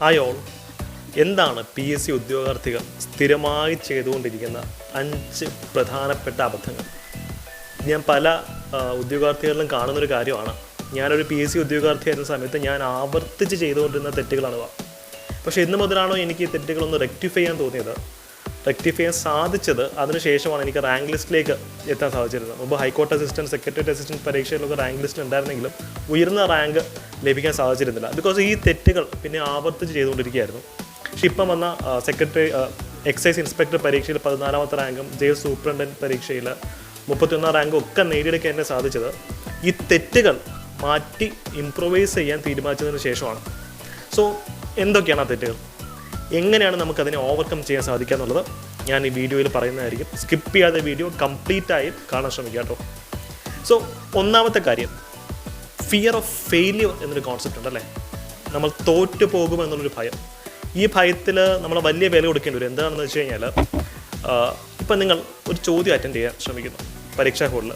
Hi എന്താണ് P S C ഉദ്യോഗാർത്ഥികൾ സ്ഥിരമായി ചെയ്തുകൊണ്ടിരിക്കുന്ന അഞ്ച് പ്രധാനപ്പെട്ട അബദ്ധങ്ങൾ? ഞാൻ പല ഉദ്യോഗാർത്ഥികളിലും കാണുന്നൊരു കാര്യമാണ്. ഞാനൊരു പി എസ് സി ഉദ്യോഗാർത്ഥിയായിരുന്ന സമയത്ത് ഞാൻ ആവർത്തിച്ച് ചെയ്തുകൊണ്ടിരുന്ന തെറ്റുകളാണ് പക്ഷേ ഇന്ന് മുതലാണോ എനിക്ക് ഈ തെറ്റുകളൊന്ന് റെക്ടിഫൈ ചെയ്യാൻ തോന്നിയത്? റെക്ടിഫൈ ചെയ്യാൻ സാധിച്ചത് അതിനുശേഷമാണ് എനിക്ക് റാങ്ക് ലിസ്റ്റിലേക്ക് എത്താൻ സാധിച്ചിരുന്നത്. മുമ്പ് high court assistant secretary assistant പരീക്ഷയിലൊക്കെ rank list ഉണ്ടായിരുന്നെങ്കിലും ഉയർന്ന റാങ്ക് ലഭിക്കാൻ സാധിച്ചിരുന്നില്ല. ബിക്കോസ് ഈ തെറ്റുകൾ പിന്നെ ആവർത്തിച്ച് ചെയ്തുകൊണ്ടിരിക്കുകയായിരുന്നു. പക്ഷെ ഇപ്പം വന്ന സെക്രട്ടറി എക്സൈസ് ഇൻസ്പെക്ടർ പരീക്ഷയിൽ പതിനാലാമത്തെ റാങ്കും ജയിൽ സൂപ്രണ്ടന്റ് പരീക്ഷയിൽ മുപ്പത്തിയൊന്നാം റാങ്കും ഒക്കെ നേടിയെടുക്കാൻ എന്നെ സാധിച്ചത്. ഈ തെറ്റുകൾ മാറ്റി ഇംപ്രൂവൈസ് ചെയ്യാൻ തീരുമാനിച്ചതിന് ശേഷമാണ്. സോ എന്തൊക്കെയാണ് ആ തെറ്റുകൾ? എങ്ങനെയാണ് നമുക്കതിനെ ഓവർകം ചെയ്യാൻ സാധിക്കുക എന്നുള്ളത്? ഞാൻ ഈ വീഡിയോയിൽ പറയുന്നതായിരിക്കും. സ്കിപ്പ് ചെയ്യാതെ വീഡിയോ കംപ്ലീറ്റ് ആയി കാണാൻ ശ്രമിക്കുക കേട്ടോ. സോ ഒന്നാമത്തെ കാര്യം ഫിയർ ഓഫ് ഫെയിലിയർ എന്നൊരു കോൺസെപ്റ്റ് ഉണ്ടല്ലേ നമ്മൾ തോറ്റു പോകും പോകുമെന്നുള്ളൊരു ഭയം. ഈ ഭയത്തിൽ നമ്മൾ വലിയ വില കൊടുക്കേണ്ടി വരും. എന്താണെന്ന് വെച്ച് കഴിഞ്ഞാൽ ഇപ്പം നിങ്ങൾ ഒരു ചോദ്യം അറ്റൻഡ് ചെയ്യാൻ ശ്രമിക്കുന്നു പരീക്ഷാ ഹോളിൽ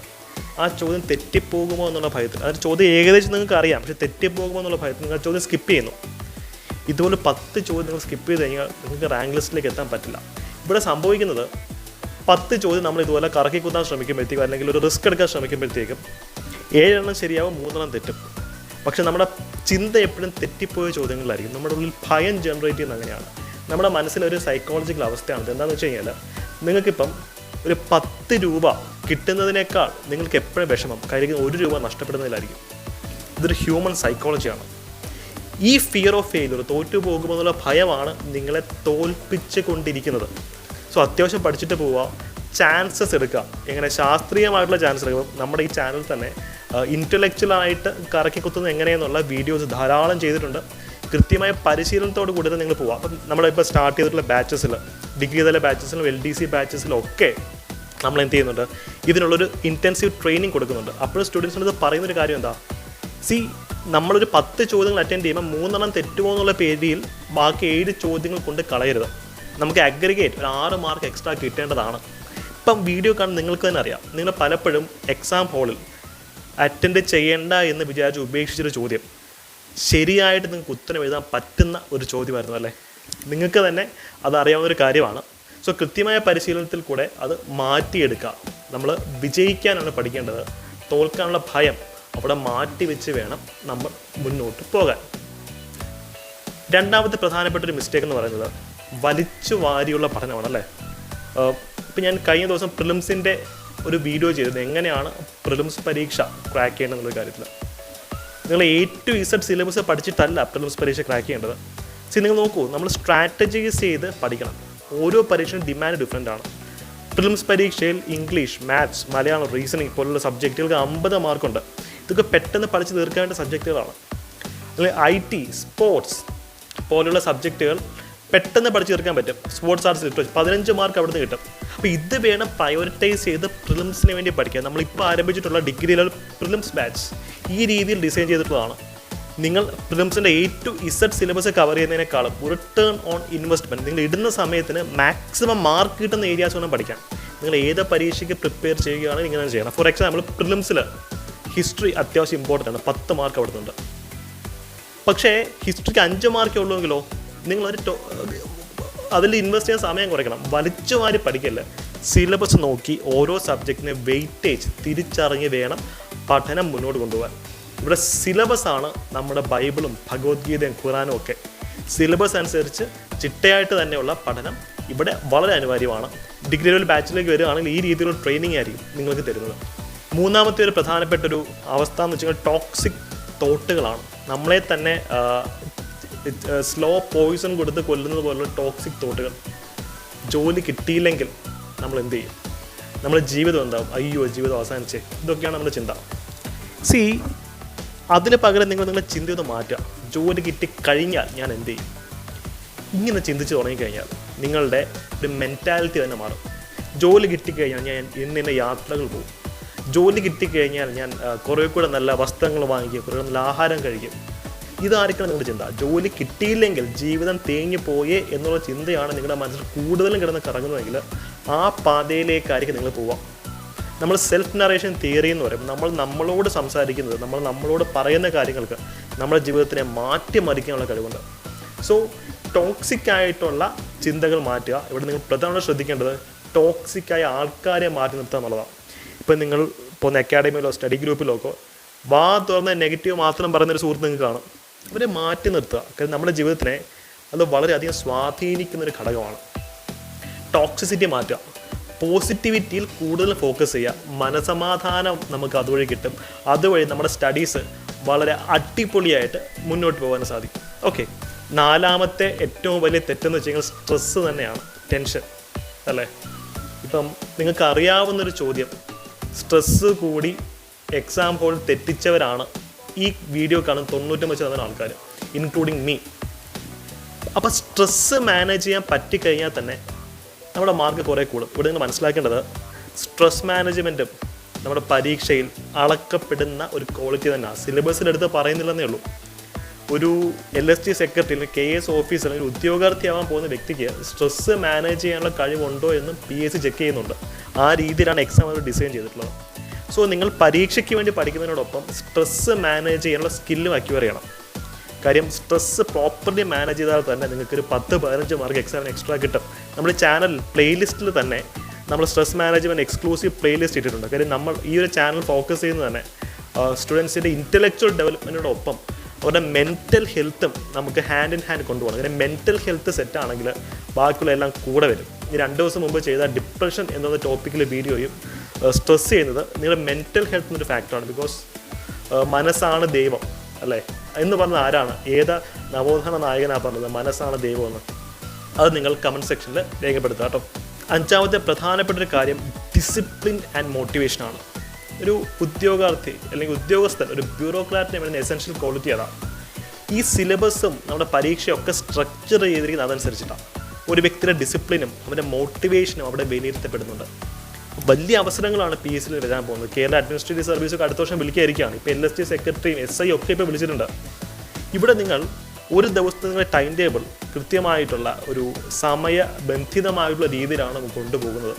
ആ ചോദ്യം തെറ്റിപ്പോകുമോ എന്നുള്ള ഭയത്തിൽ അതായത് ചോദ്യം ഏകദേശം നിങ്ങൾക്ക് അറിയാം പക്ഷേ തെറ്റിപ്പോകുമോ എന്നുള്ള ഭയത്തിൽ നിങ്ങൾ ചോദ്യം സ്കിപ്പ് ചെയ്യുന്നു. ഇതുപോലെ പത്ത് ചോദ്യം നിങ്ങൾ സ്കിപ്പ് ചെയ്ത് കഴിഞ്ഞാൽ നിങ്ങൾക്ക് റാങ്ക് ലിസ്റ്റിലേക്ക് എത്താൻ പറ്റില്ല. ഇവിടെ സംഭവിക്കുന്നത് പത്ത് ചോദ്യം നമ്മൾ ഇതുപോലെ കറക്കി കുത്താൻ ശ്രമിക്കുമ്പോഴത്തേക്കും അല്ലെങ്കിൽ ഒരു റിസ്ക് എടുക്കാൻ ശ്രമിക്കുമ്പോഴത്തേക്കും ഏഴെണ്ണം ശരിയാവും മൂന്നെണ്ണം തെറ്റും. പക്ഷെ നമ്മുടെ ചിന്ത എപ്പോഴും തെറ്റിപ്പോയ ചോദ്യങ്ങളിലായിരിക്കും. നമ്മുടെ ഉള്ളിൽ ഭയം ജനറേറ്റ് ചെയ്യുന്ന അങ്ങനെയാണ്. നമ്മുടെ മനസ്സിലൊരു സൈക്കോളജിക്കൽ അവസ്ഥയാണ്. എന്താണെന്ന് വെച്ച് കഴിഞ്ഞാൽ നിങ്ങൾക്കിപ്പം ഒരു പത്ത് രൂപ കിട്ടുന്നതിനേക്കാൾ നിങ്ങൾക്ക് എപ്പോഴും വിഷമം. കാര്യം ഒരു രൂപ നഷ്ടപ്പെടുന്നതിലായിരിക്കും. ഇതൊരു ഹ്യൂമൻ സൈക്കോളജിയാണ് ഈ ഫിയർ ഓഫ് ഫെയിലർ തോറ്റു പോകുമെന്നുള്ള ഭയമാണ് നിങ്ങളെ തോൽപ്പിച്ച് കൊണ്ടിരിക്കുന്നത് സോ അത്യാവശ്യം പഠിച്ചിട്ട് പോവുക. ചാൻസസ് എടുക്കുക. എങ്ങനെ ശാസ്ത്രീയമായിട്ടുള്ള ചാൻസ് എടുക്കുക നമ്മുടെ ഈ ചാനൽ തന്നെ ഇന്റലക്ച്വലായിട്ട് കറക്കി കുത്തുന്നത് എങ്ങനെയെന്നുള്ള വീഡിയോസ് ധാരാളം ചെയ്തിട്ടുണ്ട്. കൃത്യമായ പരിശീലനത്തോട് കൂടി തന്നെ നിങ്ങൾ പോവുക. അപ്പം നമ്മളിപ്പോൾ സ്റ്റാർട്ട് ചെയ്തിട്ടുള്ള ബാച്ചസിൽ ഡിഗ്രി തല ബാച്ചസിലും എൽ ഡി സി ബാച്ചസിലും ഒക്കെ നമ്മൾ എന്ത് ചെയ്യുന്നുണ്ട്? ഇതിനുള്ളൊരു ഇന്റൻസീവ് ട്രെയിനിങ് കൊടുക്കുന്നുണ്ട്. അപ്പോഴും സ്റ്റുഡൻസിനത് പറയുന്നൊരു കാര്യം എന്താ? സി നമ്മളൊരു പത്ത് ചോദ്യങ്ങൾ അറ്റൻഡ് ചെയ്യുമ്പോൾ മൂന്നെണ്ണം തെറ്റുമോ എന്നുള്ള പേരിൽ ബാക്കി ഏഴ് ചോദ്യങ്ങൾ കൊണ്ട് കളയരുത്. നമുക്ക് അഗ്രിഗേറ്റ് ഒരു ആറ് മാർക്ക് എക്സ്ട്രാ കിട്ടേണ്ടതാണ്. ഇപ്പം വീഡിയോ കാണുന്ന നിങ്ങൾക്ക് തന്നെ അറിയാം. നിങ്ങൾ പലപ്പോഴും എക്സാം ഹോളിൽ അറ്റൻഡ് ചെയ്യേണ്ട എന്ന് വിചാരിച്ച് ഉപേക്ഷിച്ചൊരു ചോദ്യം. ശരിയായിട്ട് നിങ്ങൾക്ക് ഉത്തരം എഴുതാൻ പറ്റുന്ന ഒരു ചോദ്യമായിരുന്നു അല്ലേ? നിങ്ങൾക്ക് തന്നെ അത് അറിയാവുന്ന ഒരു കാര്യമാണ്. സോ കൃത്യമായ പരിശീലനത്തിൽ കൂടെ അത് മാറ്റിയെടുക്കുക. നമ്മൾ വിജയിക്കാനാണ് പഠിക്കേണ്ടത്. തോൽക്കാനുള്ള ഭയം അവിടെ മാറ്റി വെച്ച് വേണം നമ്മൾ മുന്നോട്ട് പോകാൻ. രണ്ടാമത്തെ പ്രധാനപ്പെട്ട ഒരു മിസ്റ്റേക്ക് എന്ന് പറയുന്നത് വലിച്ചു വാരിയുള്ള പഠനമാണ് അല്ലേ ഇപ്പം ഞാൻ കഴിഞ്ഞ ദിവസം പ്രിലിംസിന്റെ ഒരു വീഡിയോ ചെയ്തത് എങ്ങനെയാണ് പ്രിലിംസ് പരീക്ഷ ക്രാക്ക് ചെയ്യേണ്ടത് എന്നുള്ള കാര്യത്തിൽ നിങ്ങൾ എ ടു ഇസഡ് സിലബസ് പഠിച്ചിട്ടല്ല പ്രിലിംസ് പരീക്ഷ ക്രാക്ക് ചെയ്യേണ്ടത്. സി നിങ്ങൾ നോക്കൂ നമ്മൾ സ്ട്രാറ്റജൈസ് ചെയ്ത് പഠിക്കണം. ഓരോ പരീക്ഷയും ഡിമാൻഡ് ഡിഫറെന്റ് ആണ്. പ്രിലിംസ് പരീക്ഷയിൽ ഇംഗ്ലീഷ് മാത്സ് മലയാളം റീസണിങ് പോലുള്ള സബ്ജക്റ്റുകൾക്ക് അമ്പത് മാർക്കുണ്ട് ഇതൊക്കെ പെട്ടെന്ന് പഠിച്ച് തീർക്കേണ്ട സബ്ജക്റ്റുകളാണ് അല്ലെങ്കിൽ ഐ ടി സ്പോർട്സ് പോലുള്ള സബ്ജക്റ്റുകൾ പെട്ടെന്ന് പഠിച്ചു തീർക്കാൻ പറ്റും. സ്പോർട്സ് ആർട്സ് ലിറ്ററേച്ചർ പതിനഞ്ച് മാർക്ക് അവിടെ നിന്ന് കിട്ടും. അപ്പോൾ ഇത് വേണം പ്രയോറിറ്റൈസ് ചെയ്ത് പ്രിലിംസിന് വേണ്ടി പഠിക്കാൻ. നമ്മളിപ്പോൾ ആരംഭിച്ചിട്ടുള്ള ഡിഗ്രി ലെവൽ പ്രിലിംസ് ബാച്ച് ഈ രീതിയിൽ ഡിസൈൻ ചെയ്തിട്ടുള്ളതാണ്. നിങ്ങൾ പ്രിലിംസിന്റെ A to Z syllabus cover ചെയ്യുന്നതിനേക്കാളും turn on investment നിങ്ങൾ ഇടുന്ന സമയത്തിന് മാക്സിമം മാർക്ക് കിട്ടുന്ന ഏരിയാസ് വേണം പഠിക്കാൻ. നിങ്ങൾ ഏത് പരീക്ഷയ്ക്ക് പ്രിപ്പയർ ചെയ്യുകയാണെങ്കിൽ ഇങ്ങനെ ചെയ്യണം. ഫോർ എക്സാമ്പിൾ പ്രിലിംസിൽ ഹിസ്റ്ററി അത്യാവശ്യം ഇമ്പോർട്ടന്റ് ആണ്. പത്ത് മാർക്ക് അവിടെ നിന്നുണ്ട്. പക്ഷേ ഹിസ്റ്ററിക്ക് അഞ്ച് മാർക്കേ ഉള്ളൂവെങ്കിലോ നിങ്ങളൊരു അതിൽ ഇൻവെസ്റ്റ് ചെയ്യാൻ സമയം കുറയ്ക്കണം. വലിച്ചു മാറി പഠിക്കല്ല. സിലബസ് നോക്കി ഓരോ സബ്ജക്റ്റിനെ വെയിറ്റേജ് തിരിച്ചറിഞ്ഞ് വേണം പഠനം മുന്നോട്ട് കൊണ്ടുപോകാൻ. ഇവിടെ സിലബസാണ് നമ്മുടെ ബൈബിളും ഭഗവത്ഗീതയും ഖുറാനും ഒക്കെ. സിലബസ് അനുസരിച്ച് ചിട്ടയായിട്ട് തന്നെയുള്ള പഠനം ഇവിടെ വളരെ അനിവാര്യമാണ്. ഡിഗ്രി ലെവൽ ബാച്ചിലേക്ക് വരികയാണെങ്കിൽ ഈ രീതിയിലുള്ള ട്രെയിനിങ് ആയിരിക്കും നിങ്ങൾക്ക് തരുന്നത്. മൂന്നാമത്തെ ഒരു പ്രധാനപ്പെട്ട ഒരു അവസ്ഥ എന്ന് വെച്ചാൽ ടോക്സിക് തോട്ടുകളാണ്. നമ്മളെ തന്നെ സ്ലോ പോയിസൺ കൊടുത്ത് കൊല്ലുന്നത് പോലുള്ള ടോക്സിക് തോട്ടുകൾ. ജോലി കിട്ടിയില്ലെങ്കിൽ നമ്മൾ എന്ത് ചെയ്യും? നമ്മുടെ ജീവിതം എന്താവും? അയ്യോ ജീവിതം അവസാനിച്ചേ. ഇതൊക്കെയാണ് നമ്മുടെ ചിന്ത. സി അതിന് പകരം നിങ്ങൾ നിങ്ങളുടെ ചിന്ത ഒന്ന് മാറ്റുക. ജോലി കിട്ടി കഴിഞ്ഞാൽ ഞാൻ എന്ത് ചെയ്യും? ഇങ്ങനെ ചിന്തിച്ച് തുടങ്ങിക്കഴിഞ്ഞാൽ നിങ്ങളുടെ ഒരു മെന്റാലിറ്റി തന്നെ മാറും. ജോലി കിട്ടിക്കഴിഞ്ഞാൽ ഞാൻ ഇന്നിന്ന യാത്രകൾ പോകും. ജോലി കിട്ടിക്കഴിഞ്ഞാൽ ഞാൻ കുറേ കൂടെ നല്ല വസ്ത്രങ്ങൾ വാങ്ങിക്കും കുറേ നല്ല ആഹാരം കഴിക്കും. ഇതായിരിക്കണം നിങ്ങളുടെ ചിന്ത. ജോലി കിട്ടിയില്ലെങ്കിൽ ജീവിതം തേങ്ങി പോയേ എന്നുള്ള ചിന്തയാണ് നിങ്ങളുടെ മനസ്സിൽ കൂടുതലും കിടന്ന് കറങ്ങുന്നതെങ്കിൽ ആ പാതയിലേക്കായിരിക്കും നിങ്ങൾ പോവാം നമ്മൾ സെൽഫ് നറേഷൻ തിയറി എന്ന് പറയുമ്പോൾ നമ്മൾ നമ്മളോട് സംസാരിക്കുന്നത് നമ്മൾ നമ്മളോട് പറയുന്ന കാര്യങ്ങൾക്ക് നമ്മുടെ ജീവിതത്തിനെ മാറ്റിമറിക്കാനുള്ള കഴിവുണ്ട്. സോ ടോക്സിക് ആയിട്ടുള്ള ചിന്തകൾ മാറ്റുക. ഇവിടെ നിങ്ങൾ പ്രധാനമായിട്ട് ശ്രദ്ധിക്കേണ്ടത് ടോക്സിക്കായ ആൾക്കാരെ മാറ്റി നിർത്തുക എന്നുള്ളതാണ്. ഇപ്പം നിങ്ങൾ പോകുന്ന അക്കാഡമിയിലോ സ്റ്റഡി ഗ്രൂപ്പിലോ ഒക്കെ വാ തുറന്ന നെഗറ്റീവ് മാത്രം പറയുന്നൊരു സുഹൃത്ത് നിങ്ങൾക്ക് കാണും. അവരെ മാറ്റി നിർത്തുക. കാരണം നമ്മുടെ ജീവിതത്തിനെ അത് വളരെയധികം സ്വാധീനിക്കുന്ന ഒരു ഘടകമാണ്. ടോക്സിസിറ്റി മാറ്റുക. പോസിറ്റിവിറ്റിയിൽ കൂടുതൽ ഫോക്കസ് ചെയ്യുക. മനസമാധാനം നമുക്ക് അതുവഴി കിട്ടും. അതുവഴി നമ്മുടെ സ്റ്റഡീസ് വളരെ അടിപൊളിയായിട്ട് മുന്നോട്ട് പോകാൻ സാധിക്കും. ഓക്കെ നാലാമത്തെ ഏറ്റവും വലിയ തെറ്റെന്ന് വെച്ച് കഴിഞ്ഞാൽ സ്ട്രെസ്സ് തന്നെയാണ്. ടെൻഷൻ അല്ലേ? ഇപ്പം നിങ്ങൾക്ക് അറിയാവുന്നൊരു ചോദ്യം. സ്ട്രെസ്സ് കൂടി എക്സാം ഹോൾ തെറ്റിച്ചവരാണ് ഈ വീഡിയോ കാണുന്ന തൊണ്ണൂറ്റൊമ്പത് ശതമാനം ആൾക്കാർ ഇൻക്ലൂഡിങ് മീ അപ്പോൾ സ്ട്രെസ്സ് മാനേജ് ചെയ്യാൻ പറ്റിക്കഴിഞ്ഞാൽ തന്നെ നമ്മുടെ മാർക്ക് കുറേ കൂടും. ഇവിടെ നിങ്ങൾ മനസ്സിലാക്കേണ്ടത് സ്ട്രെസ് മാനേജ്മെന്റും നമ്മുടെ പരീക്ഷയിൽ അളക്കപ്പെടുന്ന ഒരു ക്വാളിറ്റി തന്നെയാണ്. സിലബസിലെടുത്ത് പറയുന്നില്ലെന്നേ ഉള്ളൂ. ഒരു എൽ എസ് ടി സെക്രട്ടറി അല്ലെങ്കിൽ കെ എസ് ഓഫീസർ അല്ലെങ്കിൽ ഉദ്യോഗാർത്ഥിയാവാൻ പോകുന്ന വ്യക്തിക്ക് സ്ട്രെസ്സ് മാനേജ് ചെയ്യാനുള്ള കഴിവുണ്ടോ എന്നും പി എസ് സി ചെക്ക് ചെയ്യുന്നുണ്ട്. ആ രീതിയിലാണ് എക്സാം അവർ ഡിസൈൻ ചെയ്തിട്ടുള്ളത്. സോ നിങ്ങൾ പരീക്ഷയ്ക്ക് വേണ്ടി പഠിക്കുന്നതിനോടൊപ്പം സ്ട്രെസ്സ് മാനേജ് ചെയ്യാനുള്ള സ്കില്ലും അക്യൂർ ചെയ്യണം. കാര്യം സ്ട്രെസ്സ് പ്രോപ്പർലി മാനേജ് ചെയ്താൽ തന്നെ നിങ്ങൾക്ക് ഒരു പത്ത് പതിനഞ്ച് മാർക്ക് എക്സാമിന് എക്സ്ട്രാ കിട്ടും. നമ്മുടെ ചാനൽ പ്ലേലിസ്റ്റിൽ തന്നെ നമ്മൾ സ്ട്രെസ് മാനേജ്മെന്റ് എക്സ്ക്ലൂസീവ് പ്ലേലിസ്റ്റ് ഇട്ടിട്ടുണ്ട്. കാര്യം നമ്മൾ ഈ ഒരു ചാനൽ ഫോക്കസ് ചെയ്യുന്നത് തന്നെ സ്റ്റുഡൻസിന്റെ ഇന്റലക്ച്വൽ ഡെവലപ്മെന്റിനോടൊപ്പം അവരുടെ മെന്റൽ ഹെൽത്തും നമുക്ക് ഹാൻഡ് ഇൻ ഹാൻഡ് കൊണ്ടുപോകണം. കാര്യം മെന്റൽ ഹെൽത്ത് സെറ്റ് ആണെങ്കിൽ ബാക്കിയുള്ള എല്ലാം കൂടെ വരും. രണ്ട് ദിവസം മുമ്പ് ചെയ്ത ഡിപ്രഷൻ എന്ന ടോപ്പിക്കിലെ വീഡിയോയും സ്ട്രെസ് ചെയ്യുന്നത് നിങ്ങളുടെ മെന്റൽ ഹെൽത്ത് എന്നൊരു ഫാക്ടറാണ് ബിക്കോസ് മനസ്സാണ് ദൈവം അല്ലേ? എന്ന് പറഞ്ഞത് ആരാണ്? ഏത്? നവോത്ഥാന നായകനാണ് പറഞ്ഞത് മനസ്സാണ് ദൈവം എന്ന്. അത് നിങ്ങൾ കമന്റ് സെക്ഷനിൽ രേഖപ്പെടുത്തുക കേട്ടോ. അഞ്ചാമത്തെ പ്രധാനപ്പെട്ട ഒരു കാര്യം ഡിസിപ്ലിൻ ആൻഡ് മോട്ടിവേഷനാണ് ഒരു ഉദ്യോഗാർത്ഥി അല്ലെങ്കിൽ ഉദ്യോഗസ്ഥൻ ഒരു ബ്യൂറോക്രാറ്റിനെ വേണ്ട എസെൻഷ്യൽ ക്വാളിറ്റി അതാണ് ഈ സിലബസും നമ്മുടെ പരീക്ഷയൊക്കെ സ്ട്രക്ചർ ചെയ്തിരിക്കുന്നത് അതനുസരിച്ചിട്ടാണ് ഒരു വ്യക്തിയുടെ ഡിസിപ്ലിനും അവന്റെ മോട്ടിവേഷനും അവിടെ വിലയിരുത്തപ്പെടുന്നുണ്ട്. വലിയ അവസരങ്ങളാണ് പി എസ് സിയിൽ വരാൻ പോകുന്നത്. കേരള അഡ്മിനിസ്ട്രേറ്റീവ് സർവീസ് ഒക്കെ അടുത്ത വർഷം വിളിക്കുകയായിരിക്കുകയാണ് ഇപ്പോൾ എൽ എസ് ടി സെക്രട്ടറിയും എസ് ഐ ഒക്കെ ഇപ്പോൾ വിളിച്ചിട്ടുണ്ട്. ഇവിടെ നിങ്ങൾ ഒരു ദിവസത്തെ നിങ്ങളുടെ ടൈം ടേബിൾ കൃത്യമായിട്ടുള്ള ഒരു സമയബന്ധിതമായിട്ടുള്ള രീതിയിലാണ് കൊണ്ടുപോകുന്നത്.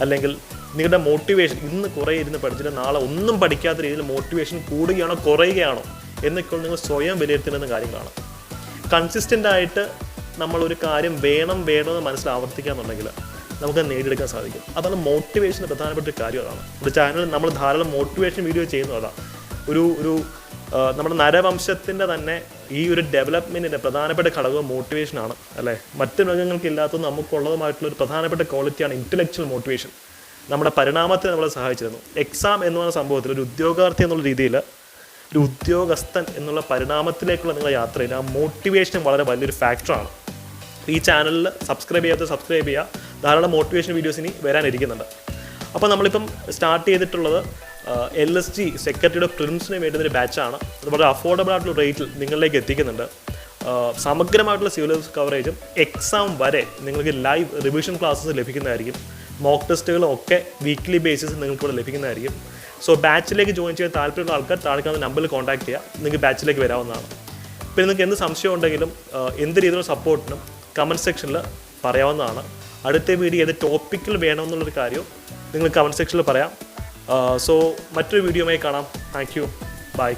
അല്ലെങ്കിൽ നിങ്ങളുടെ മോട്ടിവേഷൻ ഇന്ന് കുറേ ഇരുന്ന് പഠിച്ചിട്ട് നാളെ ഒന്നും പഠിക്കാത്ത രീതിയിൽ മോട്ടിവേഷൻ കൂടുകയാണോ കുറയുകയാണോ എന്നൊക്കെ നിങ്ങൾ സ്വയം വിലയിരുത്തേണ്ടുന്ന കാര്യങ്ങളാണ്. കൺസിസ്റ്റന്റ് ആയിട്ട് നമ്മൾ ഒരു കാര്യം വേണം വേണമെന്ന് മനസ്സിൽ ആവർത്തിക്കാന്നുണ്ടെങ്കിൽ നമുക്ക് നേടിയെടുക്കാൻ സാധിക്കും. അതാണ് മോട്ടിവേഷന്റെ പ്രധാനപ്പെട്ട ഒരു കാര്യം അതാണ്. ഒരു ചാനൽ നമ്മൾ ധാരാളം മോട്ടിവേഷൻ വീഡിയോ ചെയ്യുന്നു അതാണ്. ഒരു ഒരു നമ്മുടെ നരവംശത്തിന്റെ തന്നെ ഈ ഒരു ഡെവലപ്മെന്റിന്റെ പ്രധാനപ്പെട്ട ഘടകം മോട്ടിവേഷനാണ് അല്ലേ? മറ്റ് മൃഗങ്ങൾക്ക് ഇല്ലാത്ത നമുക്കുള്ളതുമായിട്ടുള്ള ഒരു പ്രധാനപ്പെട്ട ക്വാളിറ്റിയാണ് ഇന്റലക്ച്വൽ മോട്ടിവേഷൻ നമ്മുടെ പരിണാമത്തെ നമ്മളെ സഹായിച്ചിരുന്നു. എക്സാം എന്ന് പറയുന്ന സംഭവത്തിൽ ഒരു ഉദ്യോഗാർത്ഥി എന്നുള്ള രീതിയിൽ ഒരു ഉദ്യോഗസ്ഥൻ എന്നുള്ള പരിണാമത്തിലേക്കുള്ള നിങ്ങളുടെ യാത്രയിൽ ആ മോട്ടിവേഷൻ വളരെ വലിയൊരു ഫാക്ടറാണ് ഈ ചാനലിൽ സബ്സ്ക്രൈബ് ചെയ്യാത്ത സബ്സ്ക്രൈബ് ചെയ്യുക. ധാരാളം മോട്ടിവേഷൻ വീഡിയോസ് ഇനി വരാനിരിക്കുന്നുണ്ട്. അപ്പോൾ നമ്മളിപ്പം സ്റ്റാർട്ട് ചെയ്തിട്ടുള്ളത് എൽ എസ് ജി സെക്രട്ടറിയുടെ പ്രിലിംസിന് വേണ്ടുന്ന ഒരു ബാച്ചാണ് അത് വളരെ അഫോർഡബിൾ ആയിട്ടുള്ള റേറ്റിൽ നിങ്ങളിലേക്ക് എത്തിക്കുന്നുണ്ട്. സമഗ്രമായിട്ടുള്ള സിലബസ് കവറേജും എക്സാം വരെ നിങ്ങൾക്ക് ലൈവ് റിവിഷൻ ക്ലാസ്സസ് ലഭിക്കുന്നതായിരിക്കും. മോക്ക് ടെസ്റ്റുകളും ഒക്കെ വീക്ക്ലി ബേസിസ് നിങ്ങൾക്ക് ഇവിടെ ലഭിക്കുന്നതായിരിക്കും. സോ ബാച്ചിലേക്ക് ജോയിൻ ചെയ്യാൻ താല്പര്യമുള്ള ആൾക്കാർ താഴെ കാണുന്ന നമ്പറിൽ കോൺടാക്ട് ചെയ്യുക. നിങ്ങൾക്ക് ബാച്ചിലേക്ക് വരാവുന്നതാണ്. പിന്നെ നിങ്ങൾക്ക് എന്ത് സംശയം ഉണ്ടെങ്കിലും എന്ത് രീതിയിലുള്ള സപ്പോർട്ടിനും കമന്റ് സെക്ഷനിൽ പറയാവുന്നതാണ്. അടുത്ത വീഡിയോ ഏത് ടോപ്പിക്കിൽ വേണമെന്നുള്ളൊരു കാര്യം നിങ്ങൾ കമന്റ് സെക്ഷനിൽ പറയാം. സോ മറ്റൊരു വീഡിയോയുമായി കാണാം. Thank you by